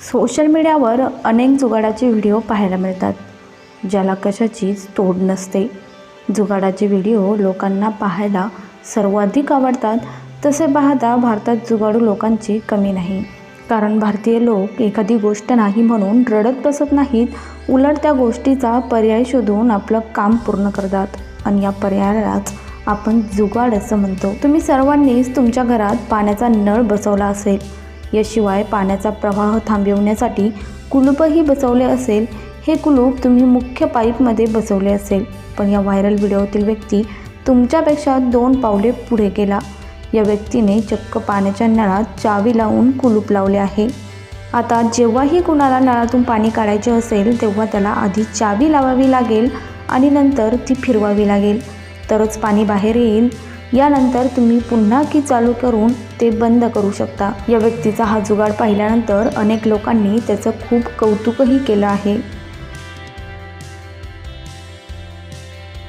Social मीडियावर अनेक जुगाडाचे video पाहायला मिळतात ज्याला कशाचीच तोड नसते. जुगाडाचे व्हिडिओ लोकांना पाहायला सर्वाधिक आवडतात तसे पाहता भारतात जुगाडू लोकांची कमी नाही. कारण भारतीय लोक एखादी गोष्ट नाही म्हणून रडत बसत नाहीत उलट त्या गोष्टीचा पर्याय शोधून आपलं काम पूर्ण करतात. आणि या पर्यायालाच आपण जुगाड असं म्हणतो. तुम्ही सर्वांनीच तुमच्या घरात पाण्याचा नळ बसवला असेल याशिवाय पाण्याचा प्रवाह थांबवण्यासाठी कुलूपही बसवले असेल. हे कुलूप तुम्ही मुख्य पाईपमध्ये बसवले असेल. पण या व्हायरल व्हिडिओतील व्यक्ती तुमच्यापेक्षा दोन पावले पुढे गेला. या व्यक्तीने चक्क पाण्याच्या नळात चावी लावून कुलूप लावले आहे. आता जेव्हाही कुणाला नळातून पाणी काढायचे असेल तेव्हा त्याला आधी चावी लावावी लागेल आणि नंतर ती फिरवावी लागेल. तरच पाणी बाहेर येईल. यानंतर तुम्ही पुन्हा की चालू करून ते बंद करू शकता. या व्यक्तीचा हा जुगाड पाहिल्यानंतर अनेक लोकांनी त्याचं खूप कौतुकही केलं आहे.